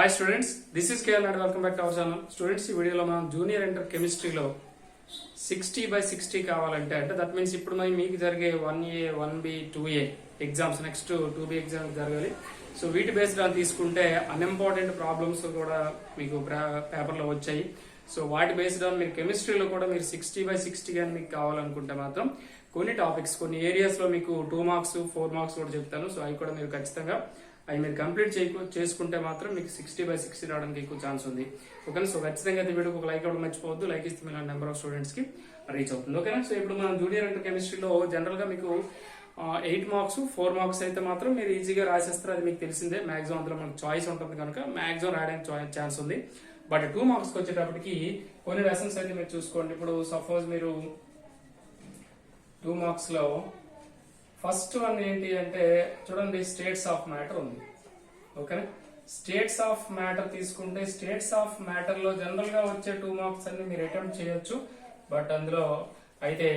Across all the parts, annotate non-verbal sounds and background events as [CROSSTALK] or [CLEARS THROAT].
Hi students this is KL and welcome back our channel students ఈ వీడియోలో మనం junior inter కెమిస్ట్రీలో sixty by sixty కావాలంటే అంటే దట్ మీన్స్ ఇప్పుడు మరి మీకు జరిగే one A one B two A exams next two B exams జరగాలి. సో వీటి బేస్డ్ అని తీసుకుంటే అన్ఇంపార్టెంట్ ప్రాబ్లమ్స్ కూడా మీకు పేపర్లో వచ్చాయి. సో వాటి బేస్డ్ ఆన్ మీరు కెమిస్ట్రీలో కూడా మీరు సిక్స్టీ బై సిక్స్టీ కానీ మీకు కావాలనుకుంటే మాత్రం కొన్ని టాపిక్స్ కొన్ని ఏరియాస్లో మీకు టూ మార్క్స్ ఫోర్ మార్క్స్ కూడా చెప్తాను. సో అవి కూడా మీరు ఖచ్చితంగా అవి మీరు కంప్లీట్ చేయకు చేసుకుంటే మాత్రం మీకు సిక్స్టీ బై సిక్స్టీ రావడానికి ఎక్కువ ఛాన్స్ ఉంది. ఓకేనా సో ఖచ్చితంగా అయితే వీడియోకి ఒక లైక్ అవ్వడం మర్చిపోవద్దు. లైక్ ఇస్తే మీ నెంబర్ ఆఫ్ స్టూడెంట్స్కి రీచ్ అవుతుంది. ఓకేనా సో ఇప్పుడు మనం జూనియర్ అండ్ కెమిస్ట్రీలో జనరల్గా మీకు ఎయిట్ మార్క్స్ ఫోర్ మార్క్స్ అయితే మాత్రం మీరు ఈజీగా రాసేస్తారు. అది మీకు తెలిసిందే. మాక్సిమం అందులో మనకు చాయిస్ ఉంటుంది కనుక మాక్సిమం రాయడానికి ఛాన్స్ ఉంది. బట్ టూ మార్క్స్కి వచ్చేటప్పటికి కొన్ని లెసన్స్ అయితే మీరు చూసుకోండి. ఇప్పుడు సపోజ్ మీరు టూ మార్క్స్లో ఫస్ట్ వన్ ఏంటి అంటే చూడండి స్టేట్స్ ఆఫ్ మ్యాటర్ ఉంది. ఓకేనా స్టేట్స్ ఆఫ్ మ్యాటర్ తీసుకుంటే స్టేట్స్ ఆఫ్ మ్యాటర్లో జనరల్గా వచ్చే టూ మార్క్స్ అన్ని మీరు అటెంప్ట్ చేయొచ్చు. బట్ అందులో అయితే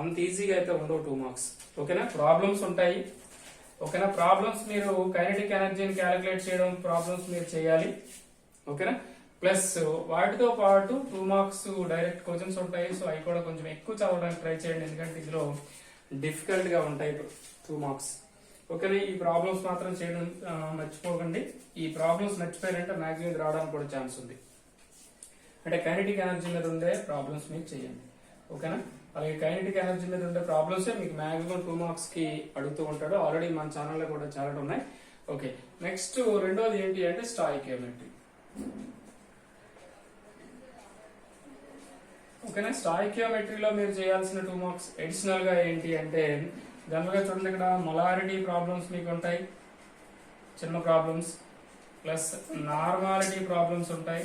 అంత ఈజీగా అయితే ఉండవు టూ మార్క్స్ ఓకేనా ప్రాబ్లమ్స్ ఉంటాయి. ఓకేనా ప్రాబ్లమ్స్ మీరు కైనటిక్ ఎనర్జీని క్యాలిక్యులేట్ చేయడం ప్రాబ్లమ్స్ మీరు చేయాలి. ఓకేనా ప్లస్ వాటితో పాటు టూ మార్క్స్ డైరెక్ట్ క్వశ్చన్స్ ఉంటాయి. సో అవి కూడా కొంచెం ఎక్కువ చదవడానికి ట్రై చేయండి. ఎందుకంటే ఇందులో డిఫికల్ట్గా ఉంటాయి టూ మార్క్స్. ఓకేనా ఈ ప్రాబ్లమ్స్ మాత్రం చేయడం మర్చిపోకండి. ఈ ప్రాబ్లమ్స్ మర్చిపోయారంటే మాక్సిమం రావడానికి కూడా ఛాన్స్ ఉంది. అంటే కైనటిక్ ఎనర్జీ మీద ఉండే ప్రాబ్లమ్స్ మీరు చేయండి. ఓకేనా? అలాగే కైనటిక్ ఎనర్జీ మీద ఉండే ప్రాబ్లమ్స్ మీకు మాక్సిమం టూ మార్క్స్కి అడుగుతూ ఉంటాడు. ఆల్రెడీ మన ఛానల్లో కూడా చాలా ఉన్నాయి. ఓకే నెక్స్ట్ రెండోది ఏంటి అంటే స్టాయికియోమెట్రీ. ఓకేనా స్టాయికియోమెట్రీలో మీరు చేయాల్సిన టూ మార్క్స్ అడిషనల్గా ఏంటి అంటే జనరల్గా చూడండి ఇక్కడ మొలారిటీ ప్రాబ్లమ్స్ మీకు ఉంటాయి చిన్న ప్రాబ్లమ్స్ ప్లస్ నార్మాలిటీ ప్రాబ్లమ్స్ ఉంటాయి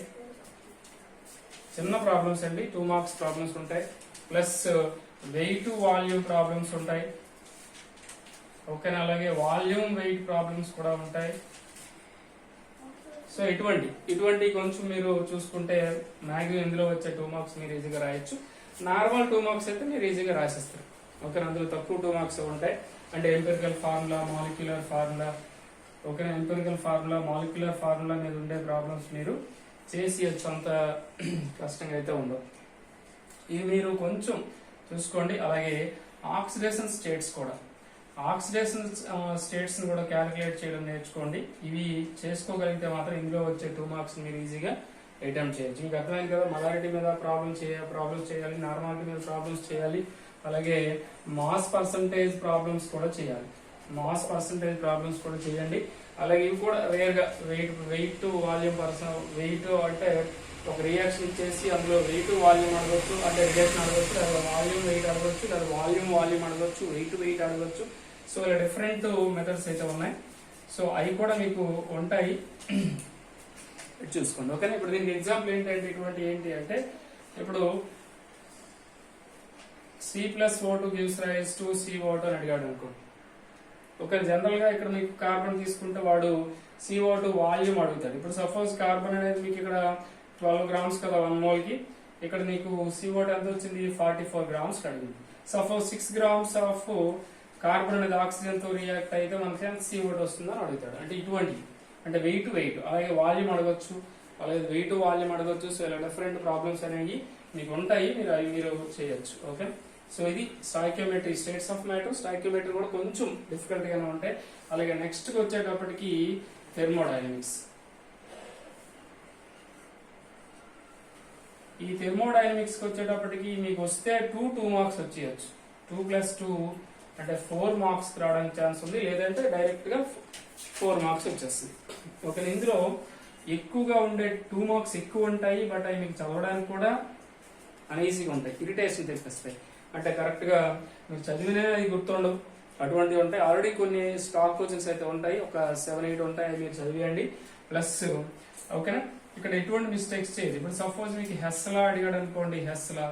చిన్న ప్రాబ్లమ్స్ అండి టూ మార్క్స్ ప్రాబ్లమ్స్ ఉంటాయి ప్లస్ వెయిట్ వాల్యూమ్ ప్రాబ్లమ్స్ ఉంటాయి ఓకేనా అలాగే వాల్యూమ్ వెయిట్ ప్రాబ్లమ్స్ కూడా ఉంటాయి. సో ఇటువంటి ఇటువంటి కొంచెం మీరు చూసుకుంటే మ్యాక్సిమం ఇందులో వచ్చే టూ మార్క్స్ మీరు ఈజీగా రాయొచ్చు. నార్మల్ టూ మార్క్స్ అయితే మీరు ఈజీగా రాసేస్తారు. ఓకే అందులో తక్కువ టూ మార్క్స్ ఉంటాయి. అంటే empirical formula molecular formula. Okay empirical formula molecular formula మీద ఉండే ప్రాబ్లమ్స్ మీరు చేసి అంత కష్టంగా అయితే ఉండవు. ఇవి మీరు కొంచెం చూసుకోండి. అలాగే ఆక్సిడేషన్ స్టేట్స్ కూడా. ఆక్సిడేషన్ స్టేట్స్ కూడా క్యాలిక్యులేట్ చేయడం నేర్చుకోండి. ఇవి చేసుకోగలిగితే మాత్రం ఇందులో వచ్చే టూ మార్క్స్ మీరు ఈజీగా అటెంప్ట్ చేయొచ్చు. మీకు అర్థమైంది కదా? మొలారిటీ మీద ప్రాబ్లమ్స్ చేయాలి ప్రాబ్లమ్స్ చేయాలి నార్మాలిటీ మీద ప్రాబ్లమ్స్ చేయాలి అలాగే మాస్ పర్సంటేజ్ ప్రాబ్లమ్స్ కూడా చేయాలి. మాస్ పర్సంటేజ్ ప్రాబ్లమ్స్ కూడా చేయండి. అలాగే ఇవి కూడా రేర్గా weight weight volume person weight అంటే ఒక రియాక్షన్ ఇచ్చేసి అందులో వెయిట్ వాల్యూమ్ అడగొచ్చు అంటే రియాక్షన్ అడగొచ్చు లేదా వాల్యూమ్ వెయిట్ అడగొచ్చు లేదా వాల్యూమ్ వాల్యూమ్ అడగొచ్చు వెయిట్ వెయిట్ అడగొచ్చు. సో ఇలా డిఫరెంట్ మెథడ్స్ అయితే ఉన్నాయి. సో అవి కూడా మీకు ఉంటాయి. ఇది [CLEARS THROAT] చూసుకోండి. ఓకేనా? ఇప్పుడు దీనికి ఎగ్జాంపుల్ ఏంటంటే ఇటువంటి ఏంటి అంటే ఇప్పుడు C plus O two gives rise to C O two అని అడిగాడు అనుకో. ఒక జనరల్గా ఇక్కడ మీకు కార్బన్ తీసుకుంటే వాడు సిఓ టూ వాల్యూమ్ అడుగుతాడు. ఇప్పుడు సపోజ్ కార్బన్ అనేది మీకు ఇక్కడ ట్వెల్వ్ గ్రామ్స్ కదా వన్ మోల్కి. ఇక్కడ నీకు సిఓట్ ఎంత వచ్చింది? ఫార్టీ ఫోర్ గ్రామ్స్ అడిగింది suppose six grams of carbon అనేది ఆక్సిజన్తో రియాక్ట్ అయితే మనకి ఎంత సిఓట్ వస్తుందని అడుగుతాడు. అంటే ఇటువంటి అంటే వెయిట్ వెయిట్ అలాగే వాల్యూమ్ అడగొచ్చు. అలాగే వెయిట్ వాల్యూమ్ అడగొచ్చు. సో ఇలా డిఫరెంట్ ప్రాబ్లమ్స్ అనేవి మీకు ఉంటాయి. మీరు అవి మీరు చేయొచ్చు. ఓకే సో ఇది stoichiometry states of matter stoichiometry కూడా కొంచెం డిఫికల్ట్ గానే ఉంటాయి. అలాగే నెక్స్ట్ వచ్చేటప్పటికి థెర్మోడైనమిక్స్ ఈ థెర్మోడైనమిక్స్కి వచ్చేటప్పటికి మీకు వస్తే టూ టూ మార్క్స్ వచ్చేయచ్చు. టూ ప్లస్ టూ అంటే ఫోర్ మార్క్స్ రావడానికి ఛాన్స్ ఉంది. లేదంటే డైరెక్ట్గా ఫోర్ మార్క్స్ వచ్చేస్తుంది. ఓకే ఇందులో ఎక్కువగా ఉండే టూ మార్క్స్ ఎక్కువ ఉంటాయి బట్ అవి మీకు చదవడానికి కూడా అనీజీగా ఉంటాయి. ఇరిటేషన్ తెప్పిస్తాయి. అంటే కరెక్ట్గా మీరు చదివినే అది గుర్తుండవు. అటువంటివి ఉంటాయి. ఆల్రెడీ కొన్ని స్టాక్ కోచింగ్స్ అయితే ఉంటాయి. ఒక సెవెన్ ఎయిట్ ఉంటాయి. అవి మీరు చదివేయండి. ప్లస్ ఓకేనా? ఇక్కడ ఎటువంటి మిస్టేక్స్ చేయదు. ఇప్పుడు సపోజ్ మీకు హెస్లా అడిగాడు అనుకోండి హెస్లా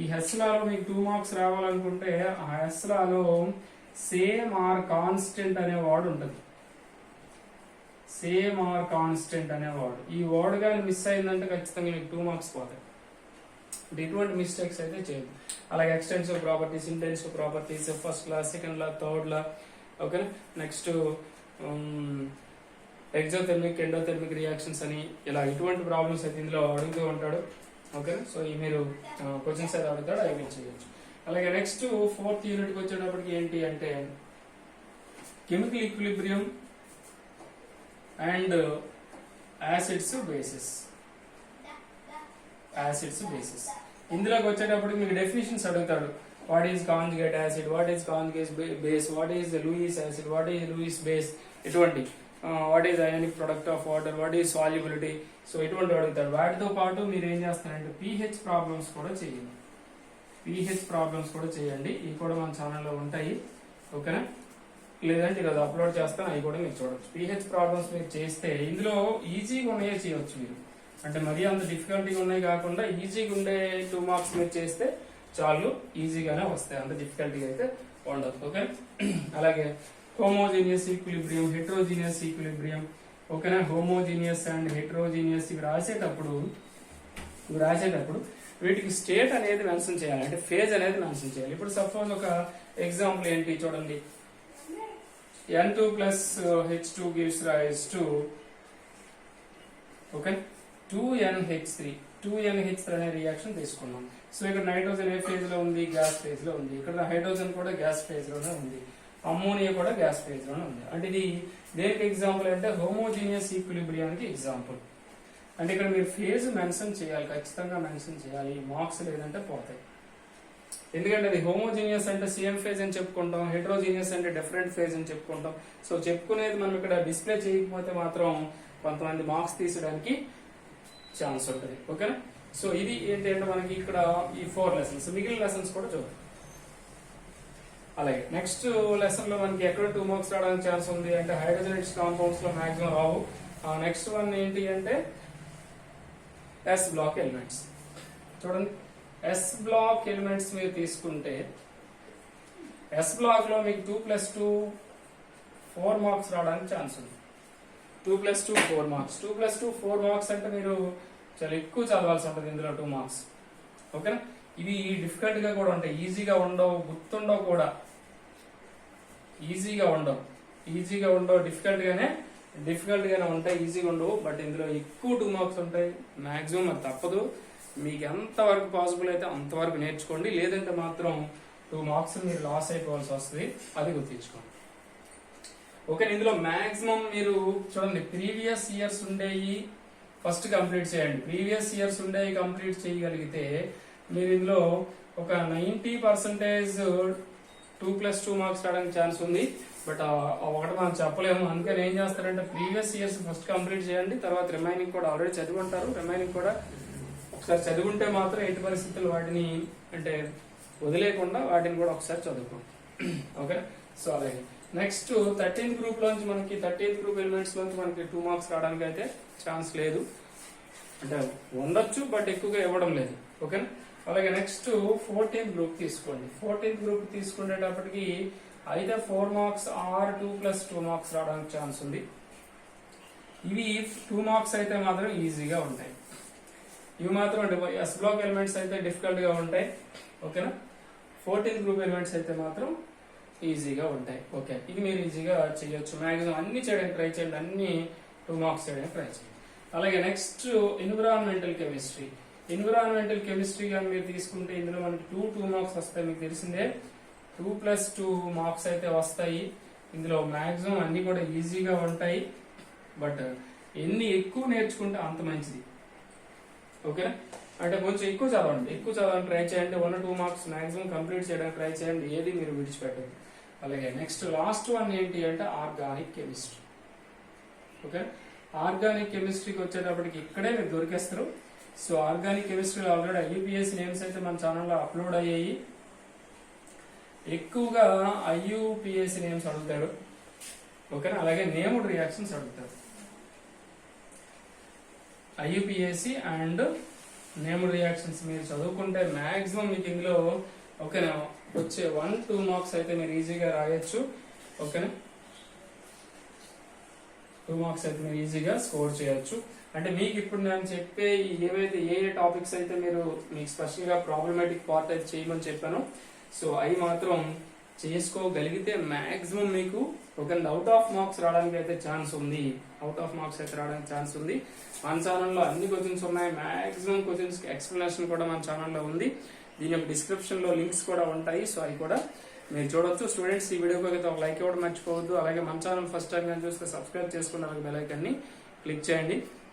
ఈ హెస్లాలో మీకు టూ మార్క్స్ రావాలనుకుంటే ఆ హెస్లాలో సేమ్ ఆర్ కాన్స్టెంట్ అనే వర్డ్ ఉంటుంది. సేమ్ ఆర్ కాన్స్టెంట్ అనే వర్డ్ ఈ వర్డ్ కానీ మిస్ అయిందంటే ఖచ్చితంగా మీకు టూ మార్క్స్ పోతాయి. ఎటువంటి మిస్టేక్స్ అయితే చేయదు అలాగే extensive properties intensive properties first law second law third law ఓకేనా నెక్స్ట్ ఎగ్జోథెర్మిక్ ఎండోథెర్మిక్ రియాక్షన్స్ అని ఇలా ఇటువంటి ప్రాబ్లమ్స్ అయితే ఇందులో అడుగుతూ ఉంటాడు. ఓకే సో ఈ మీరు క్వశ్చన్స్ అయితే అడుగుతాడు అవి చేయొచ్చు. అలాగే నెక్స్ట్ ఫోర్త్ యూనిట్కి వచ్చేటప్పటికి ఏంటి అంటే chemical equilibrium and acids bases acids bases ఇందులోకి వచ్చేటప్పుడు మీకు డెఫినేషన్స్ అడుగుతాడు. What is conjugate acid what is conjugate base what is Lewis acid what is Lewis base ఇటువంటి. What is ionic product of water what is solubility so ఇటువంటి అడుగుతాడు వాటితో పాటు మీరు ఏం చేస్తారంటే పీహెచ్ ప్రాబ్లమ్స్ కూడా చేయండి. పీహెచ్ ప్రాబ్లమ్స్ కూడా చేయండి. ఇవి కూడా మన ఛానల్లో ఉంటాయి. ఓకేనా లేదంటే ఈరోజు అప్లోడ్ చేస్తాను అవి కూడా మీరు చూడొచ్చు. పీహెచ్ ప్రాబ్లమ్స్ మీరు చేస్తే ఇందులో ఈజీగా ఉన్నాయే చేయొచ్చు మీరు. అంటే మరీ అంత డిఫికల్టీగా ఉన్నాయి కాకుండా ఈజీగా ఉండే టూ మార్క్స్ మీరు చేస్తే చాలు ఈజీగానే వస్తాయి. అంత డిఫికల్టీగా అయితే ఉండదు. ఓకే [CLEARS THROAT] అలాగే హోమోజీనియస్ ఈక్విలిబ్రియం హెట్రోజీనియస్ ఈక్విలిబ్రియం. ఓకేనా? హోమోజీనియస్ అండ్ హెట్రోజీనియస్ ఇవి రాసేటప్పుడు ఇవి రాసేటప్పుడు వీటికి స్టేట్ అనేది మెన్షన్ చేయాలి. అంటే ఫేజ్ అనేది మెన్షన్ చేయాలి. ఇప్పుడు సపోజ్ ఒక ఎగ్జాంపుల్ ఏంటి చూడండి. N two plus H two gives rise to okay? Two N H three two N H three అనే రియాక్షన్ తీసుకున్నాం. సో ఇక్కడ నైట్రోజన్ ఏ ఫేజ్లో ఉంది? గ్యాస్ ఫేజ్లో ఉంది. ఇక్కడ హైడ్రోజన్ కూడా గ్యాస్ ఫేజ్లోనే ఉంది. అమ్మోనియా కూడా గ్యాస్ ఫేజ్లోనే ఉంది. అంటే ఇది దేనికి ఎగ్జాంపుల్ అంటే హోమోజీనియస్ ఈక్విలిబ్రియానికి ఎగ్జాంపుల్. అంటే ఇక్కడ మీరు ఫేజ్ మెన్షన్ చేయాలి ఖచ్చితంగా మెన్షన్ చేయాలి మార్క్స్ లేదంటే పోతాయి. ఎందుకంటే అది హోమోజీనియస్ అంటే సేమ్ ఫేజ్ అని చెప్పుకుంటాం హెట్రోజీనియస్ అంటే డిఫరెంట్ ఫేజ్ అని చెప్పుకుంటాం. సో చెప్పుకునేది మనం ఇక్కడ డిస్ప్లే చేయకపోతే మాత్రం కొంతమంది మార్క్స్ తీసడానికి ఛాన్స్ ఉంటుంది. ఓకేనా? సో ఇది ఏంటంటే మనకి ఇక్కడ ఈ ఫోర్ లెసన్స్ మిగిలిన లెసన్స్ కూడా చూద్దాం. అలాగే నెక్స్ట్ లెసన్లో మనకి ఎక్కడ టూ మార్క్స్ రావడానికి ఛాన్స్ ఉంది అంటే హైడ్రోజనేట్స్ కాంపౌండ్స్లో మాక్సిమం రావు. నెక్స్ట్ వన్ ఏంటి అంటే ఎస్ బ్లాక్ ఎలిమెంట్స్ చూడండి ఎస్ బ్లాక్ ఎలిమెంట్స్ మీరు తీసుకుంటే ఎస్ బ్లాక్లో మీకు two plus two four marks రావడానికి ఛాన్స్ ఉంది. Two plus two four marks two plus two four marks అంటే మీరు చాలా ఎక్కువ చదవాల్సి ఉంటుంది ఇందులో టూ మార్క్స్ ఓకేనా? ఇవి డిఫికల్ట్గా కూడా ఉంటాయి. ఈజీగా ఉండవు గుర్తుండవు కూడా. ఈజీగా ఉండవు. ఈజీగా ఉండవు డిఫికల్ట్ గానే డిఫికల్ట్ గానే ఉంటాయి ఈజీగా ఉండవు. బట్ ఇందులో ఎక్కువ టూ మార్క్స్ ఉంటాయి. మాక్సిమం అది తప్పదు. మీకు ఎంతవరకు పాసిబుల్ అయితే అంతవరకు నేర్చుకోండి. లేదంటే మాత్రం టూ మార్క్స్ మీరు లాస్ అయిపోవాల్సి వస్తుంది. అది గుర్తించుకోండి. ఓకే ఇందులో మాక్సిమం మీరు చూడండి ప్రీవియస్ ఇయర్స్ ఉండేవి ఫస్ట్ కంప్లీట్ చేయండి. ప్రీవియస్ ఇయర్స్ ఉండేవి కంప్లీట్ చేయగలిగితే మీరు ఇందులో ఒక ninety percentage two plus two marks రావడానికి ఛాన్స్ ఉంది. బట్ ఒకటి మనం చెప్పలేము. అందుకని ఏం చేస్తారంటే ప్రీవియస్ ఇయర్స్ ఫస్ట్ కంప్లీట్ చేయండి. తర్వాత రిమైనింగ్ కూడా ఆల్రెడీ చదువుకుంటారు రిమైనింగ్ కూడా ఒకసారి చదువుకుంటే మాత్రం ఎట్టి పరిస్థితులు వాటిని అంటే వదిలేకుండా వాటిని కూడా ఒకసారి చదువుకోండి. ఓకే సో అలాగే నెక్స్ట్ థర్టీన్త్ గ్రూప్ లోంచి మనకి థర్టీన్త్ గ్రూప్ ఎలిమెంట్స్ లోంచి మనకి టూ మార్క్స్ రావడానికి అయితే ఛాన్స్ లేదు. అంటే ఉండొచ్చు బట్ ఎక్కువగా ఇవ్వడం లేదు. ఓకేనా? అలాగే నెక్స్ట్ ఫోర్టీన్త్ గ్రూప్ తీసుకోండి. ఫోర్టీన్త్ గ్రూప్ తీసుకునేటప్పటికి అయితే four marks or two plus two marks రావడానికి ఛాన్స్ ఉంది. ఇవి టూ మార్క్స్ అయితే మాత్రం ఈజీగా ఉంటాయి. ఇవి మాత్రం ఎస్ బ్లాక్ ఎలిమెంట్స్ అయితే డిఫికల్ట్గా ఉంటాయి ఓకేనా ఫోర్టీన్త్ గ్రూప్ ఎలిమెంట్స్ అయితే మాత్రం ఈజీగా ఉంటాయి. ఓకే ఇది మీరు ఈజీగా చేయొచ్చు. మాక్సిమం అన్ని చేయడానికి ట్రై చేయండి. అన్ని టూ మార్క్స్ చేయడానికి ట్రై చేయండి. అలాగే next environmental chemistry environmental chemistry కానీ మీరు తీసుకుంటే ఇందులో మనకి టూ టూ మార్క్స్ వస్తాయి మీకు తెలిసిందే. టూ ప్లస్ టూ మార్క్స్ అయితే వస్తాయి. ఇందులో మాక్సిమం అన్ని కూడా ఈజీగా ఉంటాయి. బట్ ఎన్ని ఎక్కువ నేర్చుకుంటే అంత మంచిది. ఓకే అంటే కొంచెం ఎక్కువ చదవండి. ఎక్కువ చదవండి ట్రై చేయండి. One two marks maximum complete చేయడానికి ట్రై చేయండి. ఏది మీరు విడిచిపెట్టండి అలాగే నెక్స్ట్ లాస్ట్ వన్ ఏంటి అంటే ఆర్గానిక్ కెమిస్ట్రీ ఓకే ఆర్గానిక్ కెమిస్ట్రీకి వచ్చేటప్పటికి ఇక్కడే మీరు దొరికేస్తారు. సో ఆర్గానిక్ కెమిస్ట్రీలో ఆల్రెడీ ఐయుపిఎస్ నేమ్స్ అయితే మన ఛానల్లో అప్లోడ్ అయ్యాయి. ఎక్కువగా ఐయుపిఎస్ నేమ్స్ అడుగుతాడు. ఓకేనా? అలాగే నేముడ్ రియాక్షన్స్ అడుగుతాడు. ఐయుపిఎస్సి అండ్ నేమ్డ్ రియాక్షన్స్ మీరు చదువుకుంటే మ్యాక్సిమం మీకు ఇందులో ఓకేనా? వచ్చే వన్ టూ మార్క్స్ అయితే మీరు ఈజీగా రాయొచ్చు. ఓకేనా? టూ మార్క్స్ అయితే మీరు ఈజీగా స్కోర్ చేయొచ్చు. అంటే మీకు ఇప్పుడు నేను చెప్పే ఏవైతే ఏ ఏ టాపిక్స్ అయితే మీరు మీకు స్పెషల్గా ప్రాబ్లమేటిక్ పార్ట్ అయితే చేయమని చెప్పాను సో అవి మాత్రం చేసుకోగలిగితే మాక్సిమం మీకు ఒక అవుట్ ఆఫ్ మార్క్స్ రావడానికి అయితే ఛాన్స్ ఉంది. అవుట్ ఆఫ్ మార్క్స్ అయితే రావడానికి ఛాన్స్ ఉంది. మన ఛానల్లో అన్ని క్వశ్చన్స్ ఉన్నాయి. మాక్సిమం క్వశ్చన్స్ ఎక్స్ప్లెనేషన్ కూడా మన ఛానల్లో ఉంది. దీని యొక్క డిస్క్రిప్షన్లో లింక్స్ కూడా ఉంటాయి. సో అవి కూడా మీరు చూడొచ్చు. స్టూడెంట్స్ ఈ వీడియోకి అయితే ఒక లైక్ ఇవ్వడం మర్చిపోవద్దు. అలాగే మన ఛానల్ ఫస్ట్ టైం కానీ చూస్తే సబ్స్క్రైబ్ చేసుకున్న అలాగే బెల్ ఐకాన్ని క్లిక్ చేయండి.